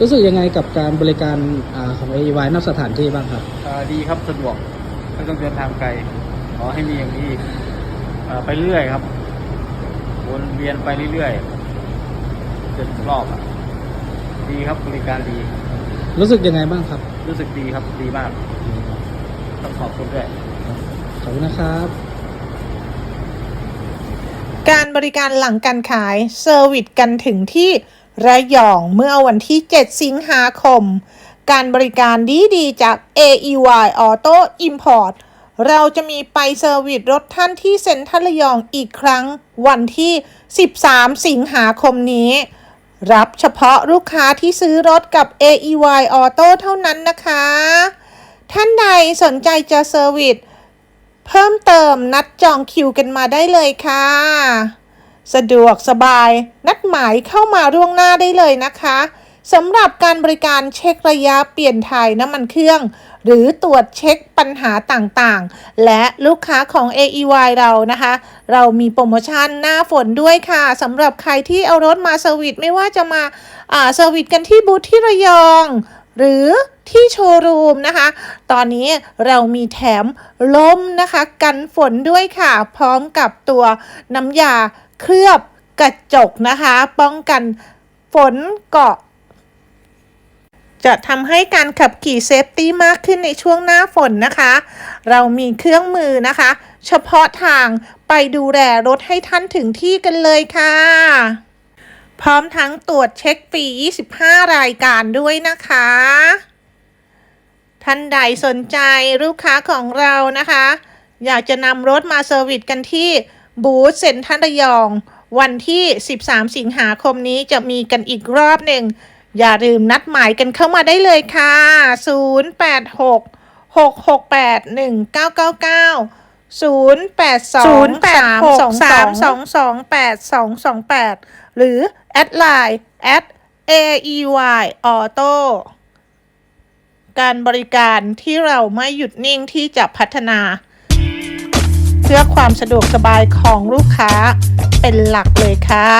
รู้สึกยังไงกับการบริการอ่าของ AEY นอกสถานที่บ้างครับ อ่าดีครับสะดวกไม่ต้องเดินทางไกลขอให้มีอย่างนี้อ่าไปเรื่อยครับวนเวียนไปเรื่อยๆจนรอบอะดีครับบริการดี รู้สึกยังไงบ้างครับรู้สึกดีครับดีมากต้องขอบคุณด้วย ขอบคุณนะครับ การบริการหลังการขายเซอร์วิสกันถึงที่ ระยองเมื่อวันที่ 7 สิงหาคม การบริการดีๆ จาก AEY Auto Import เราจะมีไปเซอร์วิสรถท่านที่เซ็นทรัลระยองอีกครั้งวันที่ 13 สิงหาคมนี้ รับเฉพาะลูกค้าที่ซื้อรถกับ AEY Auto เท่านั้นนะคะ ท่านใดสนใจจะเซอร์วิสเพิ่มเติมนัดจองคิวกันมาได้เลยค่ะ สะดวกสบาย นัดหมายเข้ามาร่วงหน้าได้เลยนะคะสำหรับการบริการเช็คระยะเปลี่ยนถ่ายน้ำมันเครื่อง หรือตรวจเช็คปัญหาต่างๆ และลูกค้าของ AEY เรานะคะ เรามีโปรโมชั่นหน้าฝนด้วยค่ะสำหรับใครที่เอารถมาเซอร์วิสไม่ว่าจะมาอ่าเซอร์วิสกันที่บูธที่ระยอง หรือที่โชว์รูมนะคะ ตอนนี้เรามีแถมล้มนะคะ กันฝนด้วยค่ะ พร้อมกับตัวน้ำยาเคลือบกระจกนะคะ ป้องกันฝนเกาะจะทำให้การขับขี่เซฟตี้มากขึ้นในช่วงหน้าฝนนะคะ เรามีเครื่องมือนะคะ เฉพาะทางไปดูแลรถให้ท่านถึงที่กันเลยค่ะ พร้อมทั้งตรวจเช็คฟรี 25 รายการด้วยนะคะ ท่านใดสนใจลูกค้าของเรานะคะ อยากจะนำรถมาเซอร์วิสกันที่บูธเซ็นทรัลระยอง วันที่ 13 สิงหาคมนี้จะมีกันอีกรอบหนึ่ง อย่าลืมนัดหมายกันเข้ามาได้เลยค่ะ 086 668 1999 082 323 228 228หรือแอดไลน์ at aey auto การบริการที่เราไม่หยุดนิ่งที่จะพัฒนา เพื่อความสะดวกสบายของลูกค้าเป็นหลักเลยค่ะ